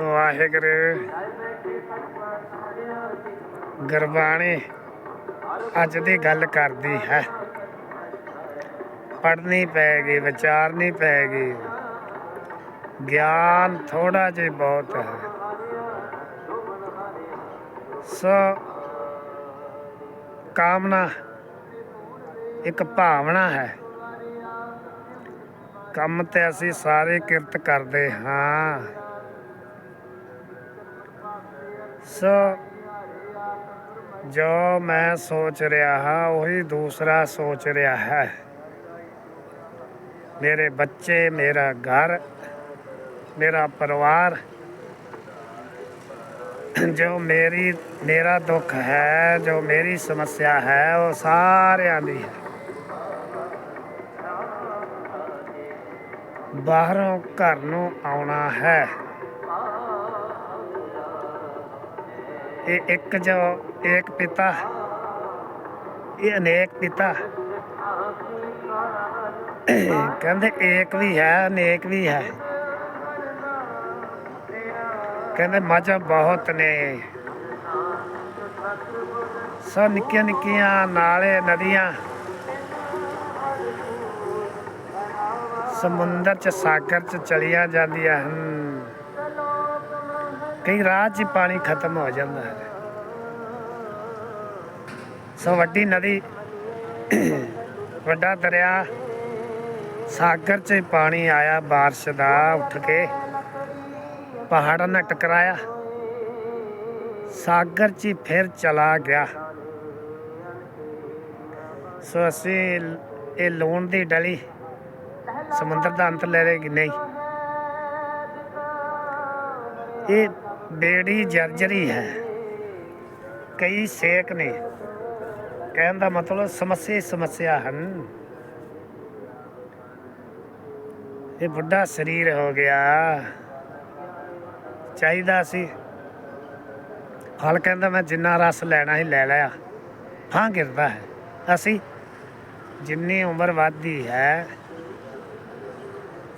ਵਾਹਿਗੁਰੂ। ਗੁਰਬਾਣੀ ਅੱਜ ਦੀ ਗੱਲ ਕਰਦੀ ਹੈ। ਪੜ੍ਹਨੀ ਪੈਗੀ ਵਿਚਾਰਨੀ ਪੈਗੀ ਗਿਆਨ ਥੋੜਾ ਜਿਹਾ ਬਹੁਤ ਹੈ। ਸੋ ਕਾਮਨਾ ਇੱਕ ਭਾਵਨਾ ਹੈ। ਕੰਮ ਤੇ ਅਸੀਂ ਸਾਰੇ ਕਿਰਤ ਕਰਦੇ ਹਾਂ। ਸੋ ਜੋ ਮੈਂ ਸੋਚ ਰਿਹਾ ਹਾਂ, ਉਹੀ ਦੂਸਰਾ ਸੋਚ ਰਿਹਾ ਹੈ। ਮੇਰੇ ਬੱਚੇ, ਮੇਰਾ ਘਰ, ਮੇਰਾ ਪਰਿਵਾਰ, ਜੋ ਮੇਰੀ, ਮੇਰਾ ਦੁੱਖ ਹੈ, ਜੋ ਮੇਰੀ ਸਮੱਸਿਆ ਹੈ, ਉਹ ਸਾਰਿਆਂ ਦੀ ਹੈ। ਬਾਹਰੋਂ ਘਰ ਨੂੰ ਆਉਣਾ ਹੈ। ਇਹ ਇੱਕ ਜੋ ਏਕ ਪਿਤਾ, ਇਹ ਅਨੇਕ ਪਿਤਾ। ਕਹਿੰਦੇ ਏਕ ਵੀ ਹੈ, ਅਨੇਕ ਵੀ ਹੈ। ਕਹਿੰਦੇ ਮਜ਼ਹਬ ਬਹੁਤ ਨੇ। ਸੋ ਨਿੱਕੀਆਂ ਨਿੱਕੀਆਂ ਨਾਲੇ ਨਦੀਆਂ। ਸਮੁੰਦਰ ਚ, ਸਾਗਰ ਚ ਚਲੀਆਂ ਜਾਂਦੀਆਂ ਹਨ। ਕਈ ਰਾਹ 'ਚ ਹੀ ਪਾਣੀ ਖਤਮ ਹੋ ਜਾਂਦਾ ਹੈ ਸੋ ਵੱਡੀ ਨਦੀ ਵੱਡਾ ਦਰਿਆ ਸਾਗਰ 'ਚ ਹੀ ਪਾਣੀ ਆਇਆ بارش ਦਾ ਉੱਠ ਕੇ ਪਹਾੜਾਂ ਨਾਲ ਟਕਰਾਇਆ ਸਾਗਰ 'ਚ ਹੀ ਫਿਰ ਚਲਾ ਗਿਆ ਸੋ ਅਸੀਂ ਇਹ ਲੂਣ ਦੀ ਡਲੀ ਸਮੁੰਦਰ ਦਾ ਅੰਤ ਲੈ ਲੇਗੀ ਨਹੀਂ ਇਹ ਬੇੜੀ ਜਰਜਰੀ ਹੈ। ਕਈ ਸੇਕ ਨੇ। ਕਹਿਣ ਦਾ ਮਤਲਬ ਸਮੱਸਿਆ ਸਮੱਸਿਆ ਹਨ। ਇਹ ਬੁੱਢਾ ਸਰੀਰ ਹੋ ਗਿਆ। ਚਾਹੀਦਾ ਸੀ। ਫਲ ਕਹਿੰਦਾ, ਮੈਂ ਜਿੰਨਾ ਰਸ ਲੈਣਾ ਹੀ ਲੈ ਲਿਆ। ਹਾਂ, ਗਿਰਦਾ ਹੈ। ਅਸੀਂ ਜਿੰਨੀ ਉਮਰ ਵੱਧਦੀ ਹੈ,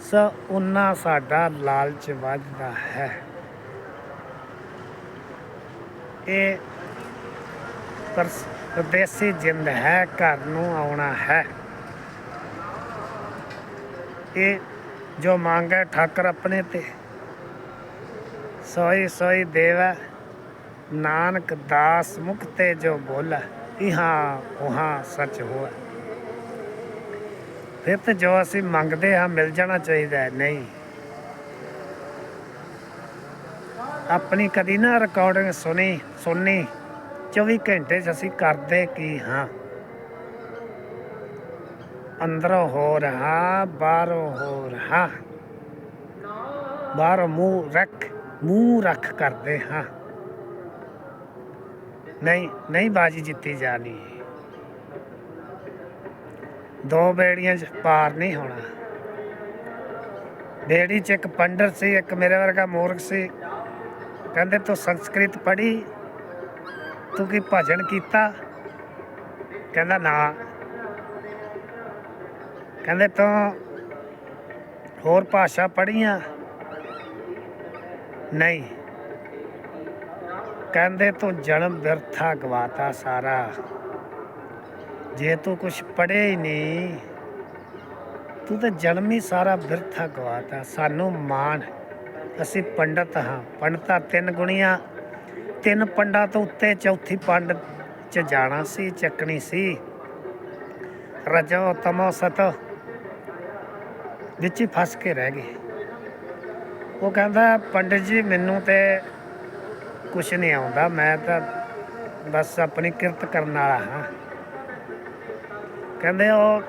ਸੋ ਉਨਾ ਸਾਡਾ ਲਾਲਚ ਵੱਧਦਾ ਹੈ। ਇਹ ਪਰਦੇਸੀ ਜਿੰਦ ਹੈ, ਘਰ ਨੂੰ ਆਉਣਾ ਹੈ। ਇਹ ਜੋ ਮੰਗੇ ਠਾਕਰ ਆਪਣੇ ਤੇ। ਸੋਈ ਸੋਈ ਦੇਵ, ਨਾਨਕ ਦਾਸ ਮੁਖ ਤੇ ਜੋ ਬੋਲਾ, ਇਹਾਂ ਉਹਾਂ ਸੱਚ ਹੋਆ ਫਿਰ ਤੇ ਜੋ ਅਸੀਂ ਮੰਗਦੇ ਹਾਂ, ਮਿਲ ਜਾਣਾ ਚਾਹੀਦਾ ਨਹੀਂ। ਆਪਣੀ ਕਦੀ ਨਾ ਰਿਕਾਰਡਿੰਗ ਸੁਣੀ, ਸੁਣਨੀ। 24 ਘੰਟੇ 'ਚ ਅਸੀਂ ਕਰਦੇ ਕੀ ਹਾਂ? ਅੰਦਰੋਂ ਹੋ ਰਹਾ, ਬਾਹਰੋਂ ਹੋ ਰਹਾ। ਬਾਹਰੋਂ ਮੂੰਹ ਰੱਖ ਮੂੰਹ ਰੱਖ ਕਰਦੇ ਹਾਂ। ਨਹੀਂ ਨਹੀਂ ਬਾਜੀ ਜਿੱਤੀ ਜਾਣੀ। ਦੋ ਬੇੜੀਆਂ 'ਚ ਪਾਰ ਨਹੀਂ ਹੋਣਾ। ਬੇੜੀ 'ਚ ਇੱਕ ਪੰਡਰ ਸੀ, ਇੱਕ ਮੇਰੇ ਵਰਗਾ ਮੂਰਖ ਸੀ। ਕਹਿੰਦੇ ਤੂੰ ਸੰਸਕ੍ਰਿਤ ਪੜ੍ਹੀ, ਤੂੰ ਕੀ ਭਜਨ ਕੀਤਾ? ਕਹਿੰਦਾ ਨਾ। ਕਹਿੰਦੇ ਤੂੰ ਹੋਰ ਭਾਸ਼ਾ ਪੜ੍ਹੀਆਂ? ਨਹੀਂ। ਕਹਿੰਦੇ ਤੂੰ ਜਨਮ ਵਿਰਥਾ ਗਵਾਤਾ ਸਾਰਾ। ਜੇ ਤੂੰ ਕੁਝ ਪੜ੍ਹੇ ਹੀ ਨਹੀਂ, ਤੂੰ ਤਾਂ ਜਨਮ ਹੀ ਸਾਰਾ ਵਿਰਥਾ ਗਵਾਤਾ, ਸਾਨੂੰ ਮਾਣ ਅਸੀਂ ਪੰਡਤ ਹਾਂ। ਪੰਡਤਾਂ ਤਿੰਨ ਗੁਣੀਆਂ। ਤਿੰਨ ਪੰਡਾਂ ਤੋਂ ਉੱਤੇ ਚੌਥੀ ਪੰਡ ਚ ਜਾਣਾ ਸੀ, ਚੱਕਣੀ ਸੀ। ਰਜੋ ਤਮੋ ਸਤ ਵਿੱਚ ਹੀ ਫਸ ਕੇ ਰਹਿ ਗਏ। ਉਹ ਕਹਿੰਦਾ, ਪੰਡਿਤ ਜੀ, ਮੈਨੂੰ ਤੇ ਕੁਛ ਨਹੀਂ ਆਉਂਦਾ। ਮੈਂ ਤਾਂ ਬਸ ਆਪਣੀ ਕਿਰਤ ਕਰਨ ਵਾਲਾ ਹਾਂ। ਕਹਿੰਦੇ, ਉਹ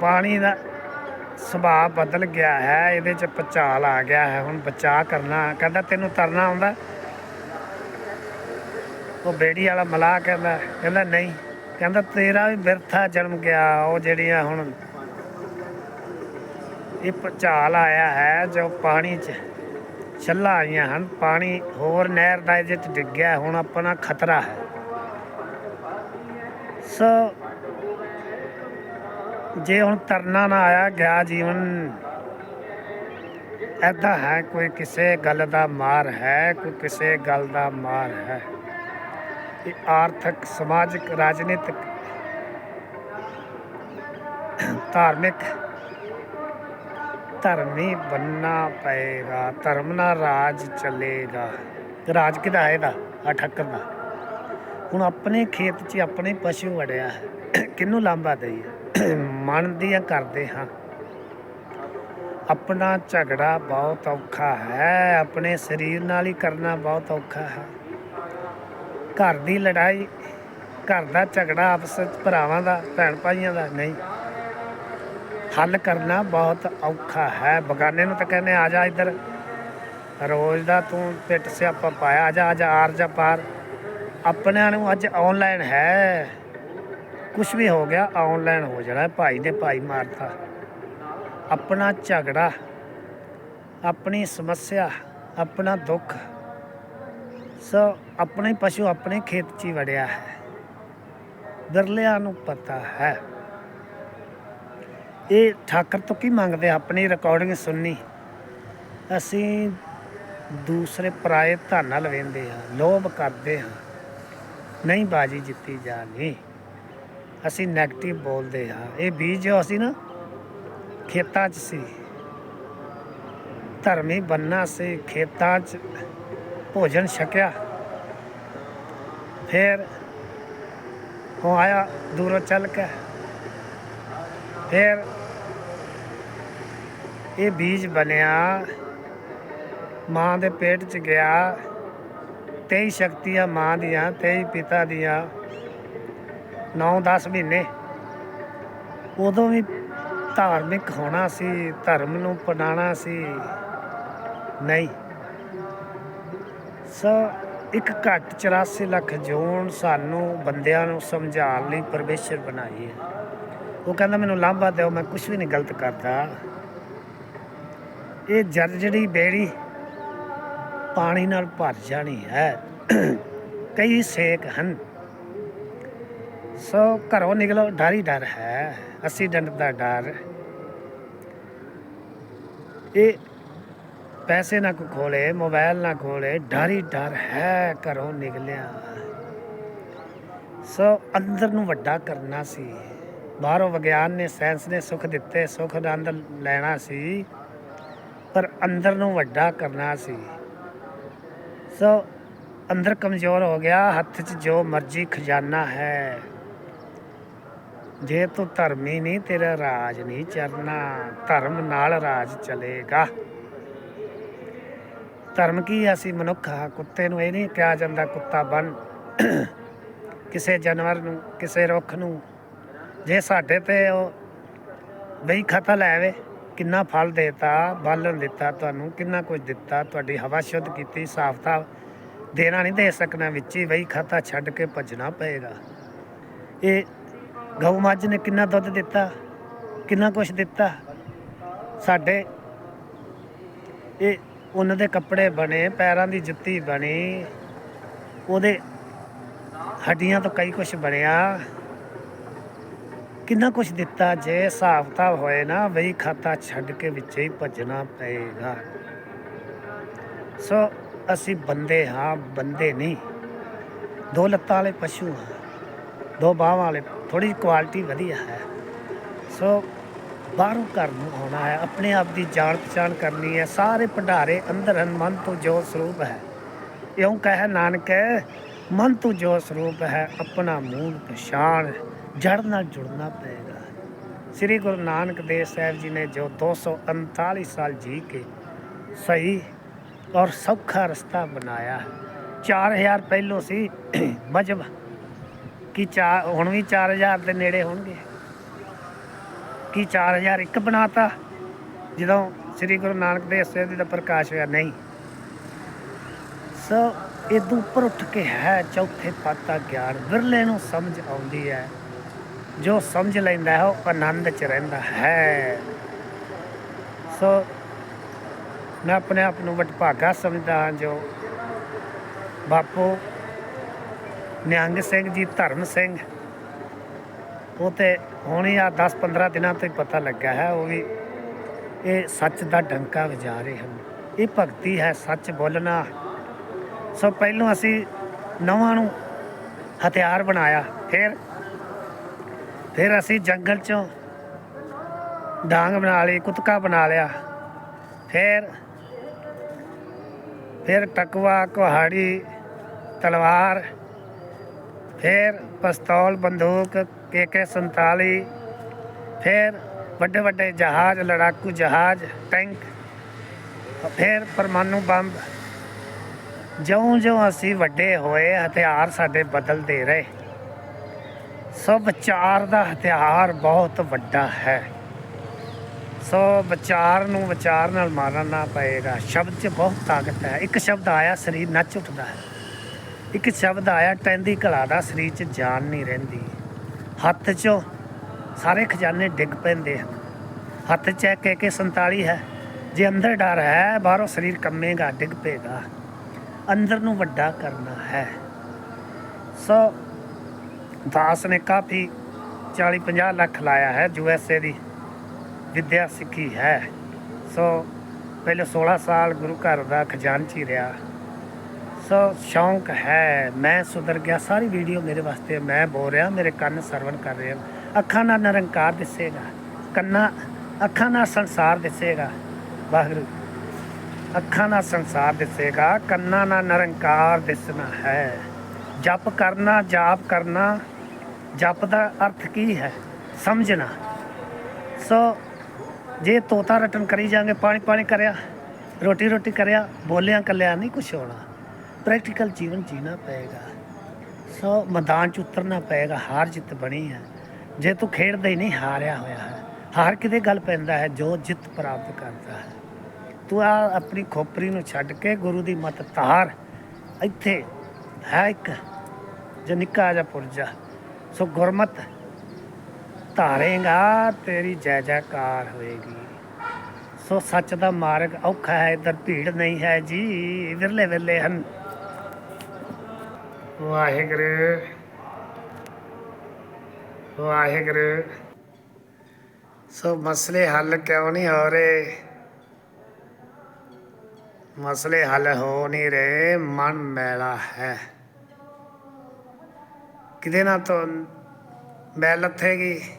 ਪਾਣੀ ਦਾ ਸੁਭਾਅ ਬਦਲ ਗਿਆ ਹੈ, ਇਹਦੇ ਚ ਪਚਾਲ ਆ ਗਿਆ ਹੈ, ਹੁਣ ਬਚਾ ਕਰਨਾ, ਕਹਿੰਦਾ ਤੈਨੂੰ ਤਰਨਾ ਆਉਂਦਾ? ਉਹ ਬੇੜੀ ਵਾਲਾ ਮਲਾਹ ਕਹਿੰਦਾ ਕਹਿੰਦਾ ਨਹੀਂ, ਕਹਿੰਦਾ ਤੇਰਾ ਵੀ ਬਿਰਥਾ ਜਨਮ ਗਿਆ, ਉਹ ਜਿਹੜੀਆਂ ਹੁਣ ਇਹ ਪਚਾਲ ਆਇਆ ਹੈ, ਜੋ ਪਾਣੀ ਚ ਛੱਲਾ ਆਈਆਂ ਹਨ, ਪਾਣੀ ਹੋਰ ਨਹਿਰ ਦਾ ਇਹਦੇ ਚ ਡਿੱਗਿਆ, ਹੁਣ ਆਪਣਾ ਖਤਰਾ ਹੈ। ਸੋ ਜੇ ਹੁਣ ਤਰਨਾ ਨਾ ਆਇਆ ਗਿਆ ਜੀਵਨ ਐਦਾਂ ਹੈ ਕੋਈ ਕਿਸੇ ਗੱਲ ਦਾ ਮਾਰ ਹੈ, ਕੋਈ ਕਿਸੇ ਗੱਲ ਦਾ ਮਾਰ ਹੈ। ਇਹ ਆਰਥਿਕ, ਸਮਾਜਿਕ, ਰਾਜਨੀਤਿਕ, ਧਾਰਮਿਕ ਧਰਮੀ ਬੰਨਾ ਪਏਗਾ, ਧਰਮ ਨਾਲ ਰਾਜ ਚੱਲੇਗਾ। ਰਾਜ ਕਿਹਦਾ ਹੈ ਇਹਦਾ? ਆ ਠੱਕਰ ਦਾ। ਹੁਣ ਆਪਣੇ ਖੇਤ 'ਚ ਆਪਣੇ ਪਸ਼ੂ ਵੜਿਆ ਹੈ। ਕਿਹਨੂੰ ਲਾਂਬਾ ਦਈਏ? ਮਨ ਦੀਆਂ ਕਰਦੇ ਹਾਂ। ਆਪਣਾ ਝਗੜਾ ਬਹੁਤ ਔਖਾ ਹੈ। ਆਪਣੇ ਸਰੀਰ ਨਾਲ ਹੀ ਕਰਨਾ ਬਹੁਤ ਔਖਾ ਹੈ। ਘਰ ਦੀ ਲੜਾਈ, ਘਰ ਦਾ ਝਗੜਾ ਆਪਸ ਵਿੱਚ ਭਰਾਵਾਂ ਦਾ ਭੈਣ ਭਾਈਆਂ ਦਾ ਨਹੀਂ। ਹੱਲ ਕਰਨਾ ਬਹੁਤ ਔਖਾ ਹੈ। ਬਗਾਨੇ ਨੂੰ ਤਾਂ ਕਹਿੰਦੇ ਆ ਜਾ ਇੱਧਰ। ਰੋਜ਼ ਦਾ ਤੂੰ ਪਿੱਟ ਸਿਆਪਾ ਪਾਇਆ, ਆ ਜਾ ਆ ਜਾ, ਆਰ ਜਾ, ਪਾਰ। ਆਪਣਿਆਂ ਨੂੰ ਅੱਜ ਆਨਲਾਈਨ ਹੈ। ਕੁਝ ਵੀ ਹੋ ਗਿਆ ਆਨਲਾਈਨ ਹੋ ਜਾਣਾ ਭਾਈ ਦੇ ਭਾਈ ਮਾਰਤਾ। ਆਪਣਾ ਝਗੜਾ, ਆਪਣੀ ਸਮੱਸਿਆ, ਆਪਣਾ ਦੁੱਖ, ਸੋ ਆਪਣੇ ਪਸ਼ੂ ਆਪਣੇ ਖੇਤ 'ਚ ਹੀ ਵੜਿਆ ਹੈ। ਦਰਲਿਆਂ ਨੂੰ ਪਤਾ ਹੈ। ਇਹ ਠਾਕਰ ਤੋਂ ਕੀ ਮੰਗਦੇ ਆਪਣੀ ਰਿਕਾਰਡਿੰਗ ਸੁਣਨੀ। ਅਸੀਂ ਦੂਸਰੇ ਪਰਾਏ ਧਨ ਨਾਲ ਹਾਂ, ਲੋਭ ਕਰਦੇ ਹਾਂ। ਨਹੀਂ ਬਾਜੀ ਜਿੱਤੀ ਜਾਣੀ। ਅਸੀਂ 네ਗੇਟਿਵ ਬੋਲਦੇ ਹਾਂ। ਇਹ ਬੀਜ ਜੋ ਅਸੀਂ ਨਾ ਖੇਤਾਂ 'ਚ ਸੀ, ਧਰਮੀ ਬੰਨਾ ਸੀ, ਖੇਤਾਂ 'ਚ ਭੋਜਨ ਛਕਿਆ। ਫਿਰ ਉਹ ਆਇਆ ਦੂਰੋਂ ਚੱਲ ਕੇ। ਫਿਰ ਇਹ ਬੀਜ ਬਣਿਆ, ਮਾਂ ਦੇ ਪੇਟ 'ਚ ਗਿਆ। ਤੇਈ ਸ਼ਕਤੀਆਂ ਮਾਂ ਦੀਆਂ, ਤੇਈ ਪਿਤਾ ਦੀਆਂ। 9-10 ਮਹੀਨੇ। ਉਦੋਂ ਵੀ ਧਾਰਮਿਕ ਹੋਣਾ ਸੀ, ਧਰਮ ਨੂੰ ਪਨਾਣਾ ਸੀ। ਨਹੀਂ। ਸੋ, ਇੱਕ ਘੱਟ 84 ਲੱਖ ਜੂਨ ਸਾਨੂੰ ਬੰਦਿਆਂ ਨੂੰ ਸਮਝਾਉਣ ਲਈ ਪਰਮੇਸ਼ਰ ਬਣਾਈ ਹੈ। ਉਹ ਕਹਿੰਦਾ, ਮੈਨੂੰ ਲਾਂਭਾ ਦਿਓ, ਮੈਂ ਕੁਝ ਵੀ ਨਹੀਂ ਗਲਤ ਕਰਦਾ। ਇਹ ਜਰਜੜੀ ਬੇੜੀ ਪਾਣੀ ਨਾਲ ਭਰ ਜਾਣੀ ਹੈ। ਕਈ ਸੇਕ ਹਨ। ਸੋ ਘਰੋਂ ਨਿਕਲੋ, ਡਰ ਹੀ ਡਰ ਹੈ ਅਸੀਂ ਦਾ ਡਰ। ਇਹ ਪੈਸੇ ਨਾ ਕੋ ਖੋਲੇ ਮੋਬਾਈਲ ਨਾ ਖੋਲੇ, ਡਰ ਹੀ ਡਰ ਹੈ ਘਰੋਂ ਨਿਕਲਿਆ। ਸੋ ਅੰਦਰ ਨੂੰ ਵੱਡਾ ਕਰਨਾ ਸੀ। ਬਾਹਰੋਂ ਵਿਗਿਆਨ ਨੇ ਸਾਇੰਸ ਨੇ ਸੁੱਖ ਦਿੱਤੇ, ਸੁੱਖ ਦਾ ਅੰਦਰ ਲੈਣਾ ਸੀ, ਪਰ ਅੰਦਰ ਨੂੰ ਵੱਡਾ ਕਰਨਾ ਸੀ। ਸੋ ਅੰਦਰ ਕਮਜ਼ੋਰ ਹੋ ਗਿਆ, ਹੱਥ 'ਚ ਜੋ ਮਰਜ਼ੀ ਖਜ਼ਾਨਾ ਹੈ ਜੇ ਤੂੰ ਧਰਮੀ ਨਹੀਂ, ਤੇਰਾ ਰਾਜ ਨਹੀਂ ਚੱਲਣਾ ਧਰਮ ਨਾਲ ਰਾਜ ਚਲੇਗਾ। ਧਰਮ ਕੀ ਅਸੀਂ ਮਨੁੱਖ ਹਾਂ ਕੁੱਤੇ ਨੂੰ ਇਹ ਨਹੀਂ ਕਿਹਾ ਜਾਂਦਾ ਕੁੱਤਾ ਬਣ ਕਿਸੇ ਜਾਨਵਰ ਨੂੰ, ਕਿਸੇ ਰੁੱਖ ਨੂੰ। ਜੇ ਸਾਡੇ ਤੇ ਉਹ ਬਈ ਖਤਾ ਲੈਵੇ, ਕਿੰਨਾ ਫਲ ਦੇਤਾ, ਬਾਲਣ ਦਿੱਤਾ ਤੁਹਾਨੂੰ, ਕਿੰਨਾ ਕੁਝ ਦਿੱਤਾ, ਤੁਹਾਡੀ ਹਵਾ ਸ਼ੁੱਧ ਕੀਤੀ, ਸਾਫਤਾ ਦੇਣਾ ਨਹੀਂ ਦੇ ਸਕਣਾ, ਵਿੱਚ ਹੀ ਬਈ ਖਤਾ ਛੱਡ ਕੇ ਭੱਜਣਾ ਪਏਗਾ। ਇਹ ਗਊ ਮੱਝ ਨੇ ਕਿੰਨਾ ਦੁੱਧ ਦਿੱਤਾ, ਕਿੰਨਾ ਕੁਝ ਦਿੱਤਾ। ਸਾਡੇ ਇਹ ਉਹਨਾਂ ਦੇ ਕੱਪੜੇ ਬਣੇ, ਪੈਰਾਂ ਦੀ ਜੁੱਤੀ ਬਣੀ, ਉਹਦੇ ਹੱਡੀਆਂ ਤੋਂ ਕਈ ਕੁਝ ਬਣਿਆ। ਕਿੰਨਾ ਕੁਝ ਦਿੱਤਾ ਜੇ ਹਿਸਾਬ ਕਿਤਾਬ ਹੋਏ ਨਾ, ਵਹੀ ਖਾਤਾ ਛੱਡ ਕੇ ਵਿੱਚੇ ਹੀ ਭੱਜਣਾ ਪਏਗਾ। ਸੋ ਅਸੀਂ ਬੰਦੇ ਹਾਂ, ਬੰਦੇ ਨਹੀਂ। ਦੋ ਲੱਤਾਂ ਵਾਲੇ ਪਸ਼ੂ ਹਾਂ, ਦੋ ਬਾਹਾਂ ਵਾਲੇ ਥੋੜੀ ਕੁਆਲਿਟੀ ਵਧੀਆ ਹੈ। ਸੋ ਬਾਹਰੋਂ ਘਰ ਨੂੰ ਆਉਣਾ ਹੈ, ਆਪਣੇ ਆਪ ਦੀ ਜਾਣ ਪਛਾਣ ਕਰਨੀ ਹੈ। ਸਾਰੇ ਭੰਡਾਰੇ ਅੰਦਰ ਹਨ, ਮਨ ਤੋਂ ਜੋ ਸਰੂਪ ਹੈ। ਇਉਂ ਕਹੇ ਨਾਨਕ, ਮਨ ਤੋਂ ਜੋ ਸਰੂਪ ਹੈ, ਆਪਣਾ ਮੂਲ ਪਛਾਣ, ਜੜ ਨਾਲ ਜੁੜਨਾ ਪਏਗਾ। ਸ੍ਰੀ ਗੁਰੂ ਨਾਨਕ ਦੇਵ ਸਾਹਿਬ ਜੀ ਨੇ ਜੋ 239 ਸਾਲ ਜੀ ਕੇ ਸਹੀ ਔਰ ਸੌਖਾ ਰਸਤਾ ਬਣਾਇਆ 4000 ਪਹਿਲੋਂ ਸੀ, ਮਜਬ ਕੀ ਚਾ ਹੁਣ ਵੀ 4000 ਦੇ ਨੇੜੇ ਹੋਣਗੇ। ਕੀ 4000 ਇੱਕ ਬਣਾਤਾ? ਜਦੋਂ ਸ੍ਰੀ ਗੁਰੂ ਨਾਨਕ ਦੇਵ ਸਾਹਿਬ ਜੀ ਦਾ ਪ੍ਰਕਾਸ਼ ਹੋਇਆ, ਨਹੀਂ। ਸੋ ਇਹ ਤੋਂ ਉੱਪਰ ਉੱਠ ਕੇ ਹੈ ਚੌਥੇ ਪਾਤਾ ਗਿਆਨ। ਵਿਰਲੇ ਨੂੰ ਸਮਝ ਆਉਂਦੀ ਹੈ। ਜੋ ਸਮਝ ਲੈਂਦਾ ਹੈ, ਉਹ ਆਨੰਦ ਚ ਰਹਿੰਦਾ ਹੈ। ਸੋ ਮੈਂ ਆਪਣੇ ਆਪ ਨੂੰ ਵਡਭਾਗਾ ਸਮਝਦਾ ਹਾਂ ਜੋ ਬਾਪੂ ਨਿਹੰਗ ਸਿੰਘ ਜੀ, ਧਰਮ ਸਿੰਘ। ਉਹ ਤੇ ਹੁਣੀ ਆ 10-15 ਦਿਨਾਂ ਤੋਂ ਹੀ ਪਤਾ ਲੱਗਾ ਹੈ ਉਹ ਵੀ ਇਹ ਸੱਚ ਦਾ ਡੰਕਾ ਵਜਾ ਰਹੇ ਹਨ। ਇਹ ਭਗਤੀ ਹੈ, ਸੱਚ ਬੋਲਣਾ। ਸੋ ਪਹਿਲੋਂ ਅਸੀਂ ਨਵਾਂ ਨੂੰ ਹਥਿਆਰ ਬਣਾਇਆ, ਫਿਰ ਫਿਰ ਅਸੀਂ ਜੰਗਲ ਚੋਂ ਡਾਂਗ ਬਣਾ ਲਈ, ਕੁੱਤਕਾ ਬਣਾ ਲਿਆ। ਫਿਰ ਫਿਰ ਟਕਵਾ, ਕੁਹਾੜੀ, ਤਲਵਾਰ ਫਿਰ ਪਿਸਤੌਲ, ਬੰਦੂਕ ਕੇ 47 ਫਿਰ ਵੱਡੇ ਵੱਡੇ ਜਹਾਜ਼, ਲੜਾਕੂ ਜਹਾਜ਼, ਟੈਂਕ, ਫਿਰ ਪਰਮਾਣੂ ਬੰਬ। ਜਿਉਂ-ਜਿਉਂ ਅਸੀਂ ਵੱਡੇ ਹੋਏ, ਹਥਿਆਰ ਸਾਡੇ ਬਦਲਦੇ ਰਹੇ। ਸੋ ਵਿਚਾਰ ਦਾ ਹਥਿਆਰ ਬਹੁਤ ਵੱਡਾ ਹੈ। ਸੋ ਵਿਚਾਰ ਨੂੰ ਵਿਚਾਰ ਨਾਲ ਮਾਰਨਾ ਪਏਗਾ। ਸ਼ਬਦ 'ਚ ਬਹੁਤ ਤਾਕਤ ਹੈ। ਇੱਕ ਸ਼ਬਦ ਆਇਆ, ਸਰੀਰ ਨੱਚ ਉੱਠਦਾ ਹੈ। ਇੱਕ ਸ਼ਬਦ ਆਇਆ ਟੈਂਦੀ ਘੜਾ ਦਾ ਸਰੀਰ 'ਚ ਜਾਨ ਨਹੀਂ ਰਹਿੰਦੀ। ਹੱਥ 'ਚੋਂ ਸਾਰੇ ਖਜ਼ਾਨੇ ਡਿੱਗ ਪੈਂਦੇ ਹਨ। ਹੱਥ 'ਚ ਕੇ ਕੇ 47 ਹੈ। ਜੇ ਅੰਦਰ ਡਰ ਹੈ, ਬਾਹਰੋਂ ਸਰੀਰ ਕੰਮੇਗਾ, ਡਿੱਗ ਪਏਗਾ। ਅੰਦਰ ਨੂੰ ਵੱਡਾ ਕਰਨਾ ਹੈ। ਸੋ ਦਾਸ ਨੇ ਕਾਫੀ 40 50 ਲੱਖ ਲਾਇਆ ਹੈ, ਯੂ ਐਸ ਏ ਦੀ ਵਿਦਿਆ ਸਿੱਖੀ ਹੈ। ਸੋ ਪਹਿਲੇ 16 ਸਾਲ ਗੁਰੂ ਘਰ ਦਾ ਖਜ਼ਾਨਚੀ ਰਿਹਾ। ਸੋ ਸ਼ੌਂਕ ਹੈ। ਮੈਂ ਸੁਧਰ ਗਿਆ। ਸਾਰੀ ਵੀਡੀਓ ਮੇਰੇ ਵਾਸਤੇ ਮੈਂ ਬੋਲ ਰਿਹਾ। ਮੇਰੇ ਕੰਨ ਸਰਵਣ ਕਰ ਰਹੇ ਹਨ। ਅੱਖਾਂ ਨਾਲ ਨਿਰੰਕਾਰ ਦਿਸੇਗਾ। ਕੰਨਾਂ, ਅੱਖਾਂ ਨਾਲ ਸੰਸਾਰ ਦਿਸੇਗਾ। ਵਾਹਿਗੁਰੂ। ਅੱਖਾਂ ਨਾਲ ਸੰਸਾਰ ਦਿਸੇਗਾ। ਕੰਨਾਂ ਨਾਲ ਨਿਰੰਕਾਰ ਦਿਸਣਾ ਹੈ। ਜਪ ਕਰਨਾ, ਜਾਪ ਕਰਨਾ, ਜਪ ਦਾ ਅਰਥ ਕੀ ਹੈ? ਸਮਝਣਾ। ਸੋ, ਜੇ ਤੋਤਾ ਰਟਨ ਕਰੀ ਜਾਂਗੇ ਪਾਣੀ ਪਾਣੀ ਕਰਿਆ ਰੋਟੀ ਰੋਟੀ ਕਰਿਆ ਬੋਲਿਆ ਕੱਲਿਆ ਨਹੀਂ ਕੁਛ ਹੋਣਾ। ਪ੍ਰੈਕਟੀਕਲ ਜੀਵਨ ਜੀਣਾ ਪਏਗਾ। ਸੋ ਮੈਦਾਨ ਚ ਉਤਰਨਾ ਪਏਗਾ, ਹਾਰ ਜਿੱਤ ਬਣੀ ਹੈ ਜੇ ਤੂੰ ਖੇਡਦਾ ਹੀ ਨਹੀਂ, ਹਾਰਿਆ ਹੋਇਆ ਹੈ। ਹਾਰ ਕਿਤੇ ਗੱਲ ਪੈਂਦਾ ਹੈ? ਜੋ ਜਿੱਤ ਪ੍ਰਾਪਤ ਕਰਦਾ ਹੈ। ਤੂੰ ਆ ਆਪਣੀ ਖੋਪਰੀ ਨੂੰ ਛੱਡ ਕੇ ਗੁਰੂ ਦੀ ਮਤ ਤਾਰ ਇੱਥੇ ਹੈ ਇੱਕ, ਜੋ ਨਿੱਕਾ ਜਿਹਾ ਪੁਰਜਾ ਸੋ ਗੁਰਮਤ ਧਾਰੇਗਾ, ਤੇਰੀ ਜੈ ਜੈਕਾਰ ਹੋਏਗੀ। ਸੋ ਸੱਚ ਦਾ ਮਾਰਗ ਔਖਾ ਹੈ, ਇਧਰ ਭੀੜ ਨਹੀਂ ਹੈ ਜੀ। ਵਿਰਲੇ ਵਿਰਲੇ ਹਨ। ਵਾਹਿਗੁਰੂ। ਵਾਹਿਗੁਰੂ। ਸੋ ਮਸਲੇ ਹੱਲ ਕਿਉਂ ਨਹੀਂ ਹੋ ਰਹੇ? ਮਸਲੇ ਹੱਲ ਹੋ ਨਹੀਂ ਰਹੇ, ਮਨ ਮੈਲਾ ਹੈ। ਕਿਤੇ ਨਾਲ ਤੋਂ ਮੈਲ ਲੱਥੇਗੀ?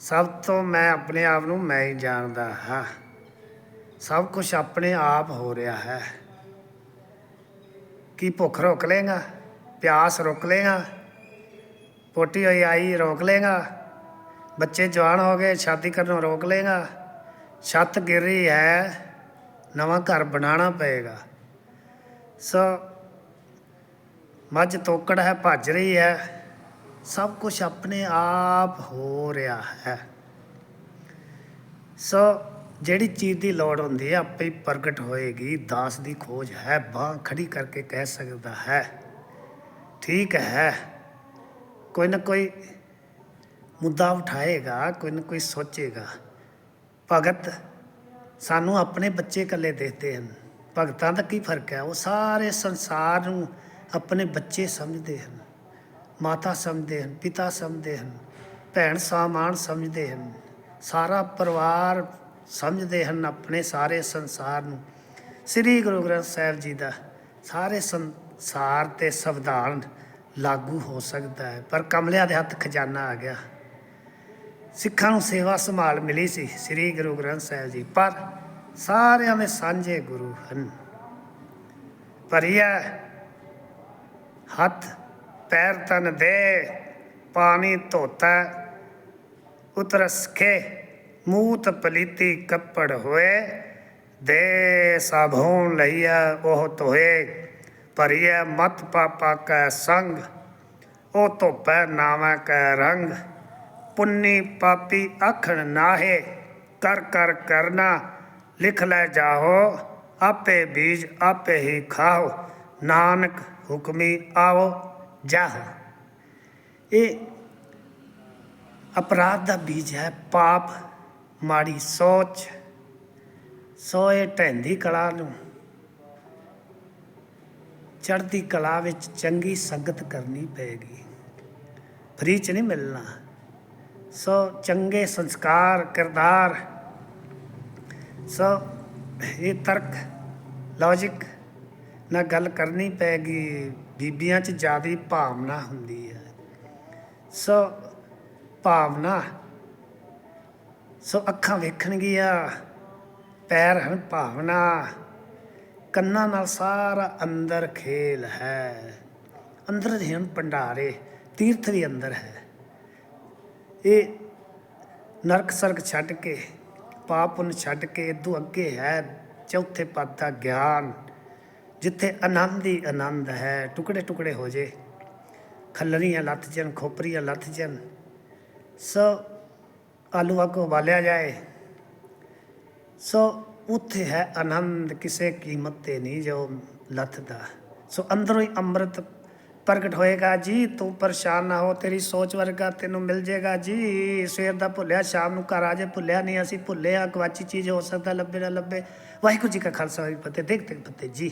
ਸਭ ਤੋਂ ਮੈਂ ਆਪਣੇ ਆਪ ਨੂੰ ਮੈਂ ਹੀ ਜਾਣਦਾ ਹਾਂ। ਸਭ ਕੁਝ ਆਪਣੇ ਆਪ ਹੋ ਰਿਹਾ ਹੈ। ਕੀ ਭੁੱਖ ਰੋਕ ਲੇਗਾ ਪਿਆਸ ਰੋਕ ਲੇਗਾ ਪੋਟੀ ਹੋਈ ਆਈ ਰੋਕ ਲੇਗਾ ਬੱਚੇ ਜਵਾਨ ਹੋ ਗਏ, ਸ਼ਾਦੀ ਕਰਨੋਂ ਰੋਕ ਲੇਗਾ ਛੱਤ ਗਿਰ ਰਹੀ ਹੈ, ਨਵਾਂ ਘਰ ਬਣਾਉਣਾ ਪਏਗਾ। ਸੋ, ਮੱਝ ਤੋਕੜ ਹੈ, ਭੱਜ ਰਹੀ ਹੈ। ਸਭ ਕੁਝ ਆਪਣੇ ਆਪ ਹੋ ਰਿਹਾ ਹੈ। ਸੋ ਜਿਹੜੀ ਚੀਜ਼ ਦੀ ਲੋੜ ਹੁੰਦੀ ਹੈ, ਆਪੇ ਹੀ ਪ੍ਰਗਟ ਹੋਏਗੀ। ਦਾਸ ਦੀ ਖੋਜ ਹੈ, ਬਾਹ ਖੜੀ ਕਰਕੇ ਕਹਿ ਸਕਦਾ ਹੈ। ਠੀਕ ਹੈ। ਕੋਈ ਨਾ ਕੋਈ ਮੁੱਦਾ ਉਠਾਏਗਾ, ਕੋਈ ਨਾ ਕੋਈ ਸੋਚੇਗਾ। ਭਗਤ ਸਾਨੂੰ ਆਪਣੇ ਬੱਚੇ ਇਕੱਲੇ ਦੇਖਦੇ ਹਨ। ਭਗਤਾਂ ਦਾ ਕੀ ਫ਼ਰਕ ਹੈ? ਉਹ ਸਾਰੇ ਸੰਸਾਰ ਨੂੰ ਆਪਣੇ ਬੱਚੇ ਸਮਝਦੇ ਹਨ। ਮਾਤਾ ਸਮਝਦੇ ਹਨ, ਪਿਤਾ ਸਮਝਦੇ ਹਨ ਭੈਣ ਸਮਾਨ ਸਮਝਦੇ ਹਨ। ਸਾਰਾ ਪਰਿਵਾਰ ਸਮਝਦੇ ਹਨ ਆਪਣੇ ਸਾਰੇ ਸੰਸਾਰ ਨੂੰ। ਸ੍ਰੀ ਗੁਰੂ ਗ੍ਰੰਥ ਸਾਹਿਬ ਜੀ ਦਾ ਸਾਰੇ ਸੰਸਾਰ ਤੇ ਸੰਵਿਧਾਨ ਲਾਗੂ ਹੋ ਸਕਦਾ ਹੈ, ਪਰ ਕਮਲਿਆਂ ਦੇ ਹੱਥ ਖਜ਼ਾਨਾ ਆ ਗਿਆ। ਸਿੱਖਾਂ ਨੂੰ ਸੇਵਾ ਸੰਭਾਲ ਮਿਲੀ ਸੀ ਸ੍ਰੀ ਗੁਰੂ ਗ੍ਰੰਥ ਸਾਹਿਬ ਜੀ, ਪਰ ਸਾਰਿਆਂ ਦੇ ਸਾਂਝੇ ਗੁਰੂ ਹਨ। ਭਰੀਆ ਹੱਥ ਪੈਰ ਤਨ ਦੇ, ਪਾਣੀ ਧੋਤਾ, ਉਤਰਸ ਕੇ ਮੂਤ ਪਲੀਤੀ ਕੱਪੜ ਹੋਏ, ਦੇ ਸਾਭੋਂ ਲਈਆ ਉਹ ਤੋਏ ਭਰੀਆ ਮਤ ਪਾਪਾ ਕੈ ਸੰਗ, ਉਹ ਧੋਪੈ ਨਾਮੈ ਕੈ ਰੰਗ, ਪੁੰਨੀ ਪਾਪੀ ਆਖਣ ਨਾਹੇ, ਕਰ ਕਰ ਕਰਨਾ, ਲਿਖ ਲੈ ਜਾਓ ਆਪੇ ਬੀਜ ਆਪੇ ਹੀ ਖਾਓ, ਨਾਨਕ ਹੁਕਮੀ ਆਓ ਜਾਹੋ। ਇਹ ਅਪਰਾਧ ਦਾ ਬੀਜ ਹੈ ਪਾਪ। ਮਾੜੀ ਸੋਚ ਸੋ ਇਹ ਢਹਿੰਦੀ ਕਲਾ ਨੂੰ ਚੜ੍ਹਦੀ ਕਲਾ ਵਿੱਚ ਚੰਗੀ ਸੰਗਤ ਕਰਨੀ ਪਏਗੀ। ਫਰੀ ਚ ਨਹੀਂ ਮਿਲਣਾ। ਸੋ ਚੰਗੇ ਸੰਸਕਾਰ, ਕਿਰਦਾਰ, ਸੋ ਇਹ ਤਰਕ ਲੌਜਿਕ ਨਾਲ ਗੱਲ ਕਰਨੀ ਪੈਗੀ ਬੀਬੀਆਂ 'ਚ ਜ਼ਿਆਦਾ ਭਾਵਨਾ ਹੁੰਦੀ ਹੈ। ਸੋ ਭਾਵਨਾ ਸੋ ਅੱਖਾਂ ਵੇਖਣਗੀਆਂ, ਪੈਰ ਹਨ ਭਾਵਨਾ, ਕੰਨਾਂ ਨਾਲ ਸਾਰਾ ਅੰਦਰ ਖੇਲ ਹੈ। ਅੰਦਰ ਦੇ ਹਨ ਭੰਡਾਰੇ, ਤੀਰਥ ਵੀ ਅੰਦਰ ਹੈ। ਇਹ ਨਰਕ ਸਰਕ ਛੱਡ ਕੇ, ਪਾਪ ਪੁੰਨ ਛੱਡ ਕੇ, ਇਦੋਂ ਅੱਗੇ ਹੈ ਚੌਥੇ ਪਦ ਦਾ ਗਿਆਨ, ਜਿੱਥੇ ਆਨੰਦ ਹੀ ਆਨੰਦ ਹੈ। ਟੁਕੜੇ ਟੁਕੜੇ ਹੋ ਜੇ, ਖੱਲਰੀਆਂ ਲੱਥ ਜਨ ਖੋਪਰੀਆਂ ਲੱਥ ਜਨ ਸੋ ਆਲੂਆਂ ਕੋ ਉਬਾਲਿਆ ਜਾਏ, ਸੋ ਉੱਥੇ ਹੈ ਆਨੰਦ, ਕਿਸੇ ਕੀਮਤ ਤੇ ਨਹੀਂ ਜੋ ਲੱਥਦਾ। ਸੋ ਅੰਦਰੋਂ ਹੀ ਅੰਮ੍ਰਿਤ ਪ੍ਰਗਟ ਹੋਏਗਾ ਜੀ, ਤੂੰ ਪਰੇਸ਼ਾਨ ਨਾ ਹੋ, ਤੇਰੀ ਸੋਚ ਵਰਗਾ ਤੈਨੂੰ ਮਿਲ ਜਾਏਗਾ ਜੀ। ਸਵੇਰ ਦਾ ਭੁੱਲਿਆ, ਸ਼ਾਮ ਨੂੰ ਘਰ ਆ ਜੇ, ਭੁੱਲਿਆ ਨਹੀਂ ਅਸੀਂ, ਭੁੱਲੇ ਆ ਗਵਾਚੀ ਚੀਜ਼ ਹੋ ਸਕਦਾ, ਲੱਭੇ ਨਾ ਲੱਭੇ। ਵਾਹਿਗੁਰੂ ਜੀ ਕਾ ਖਾਲਸਾ, ਵਾਹਿਗੁਰੂ ਜੀ ਫਤਿਹ। ਦੇਖਦੇ ਫਤਿਹ ਜੀ।